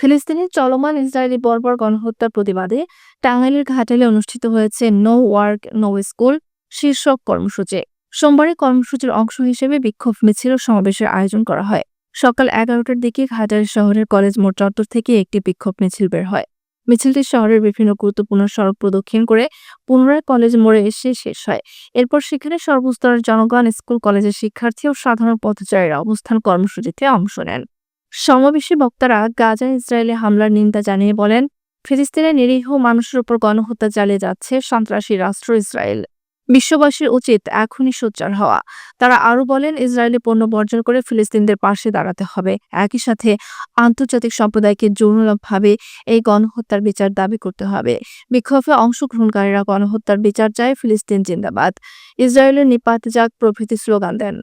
ফিলিস্তিনের চলমান ইসরায়েলি বর্বর গণহত্যার প্রতিবাদে টাঙ্গাইলের ঘাটালে অনুষ্ঠিত হয়েছে নো ওয়ার্ক, নো স্কুল শীর্ষক কর্মসূচি। সোমবারে কর্মসূচির অংশ হিসেবে বিক্ষোভ মিছিল ও সমাবেশের আয়োজন করা হয়। সকাল এগারোটার দিকে ঘাটাল শহরের কলেজ মোড় চত্বর থেকে একটি বিক্ষোভ মিছিল বের হয়। মিছিলটি শহরের বিভিন্ন গুরুত্বপূর্ণ সড়ক প্রদক্ষিণ করে পুনরায় কলেজ মোড়ে এসে শেষ হয়। এরপর সেখানে সর্বস্তরের জনগণ, স্কুল, কলেজের শিক্ষার্থী ও সাধারণ পথচারীরা অবস্থান কর্মসূচিতে অংশ নেন। সমাবেশে বক্তারা গাজা ইসরায়েলে হামলার নিন্দা জানিয়ে বলেন, ফিলিস্তিনের নিরীহ মানুষের উপর গণহত্যা চালিয়ে যাচ্ছে সন্ত্রাসী রাষ্ট্র ইসরায়েল। বিশ্ববাসীর উচিত এখনই সোচ্চার হওয়া। তারা আরও বলেন, ইসরায়েলি পণ্য বর্জন করে ফিলিস্তিনদের পাশে দাঁড়াতে হবে। একই সাথে আন্তর্জাতিক সম্প্রদায়কে যৌনভাবে এই গণহত্যার বিচার দাবি করতে হবে। বিক্ষোভে অংশগ্রহণকারীরা গণহত্যার বিচার চায় ফিলিস্তিন জিন্দাবাদ। ইসরায়েলের নিপাত যাক প্রভৃতি স্লোগান দেন।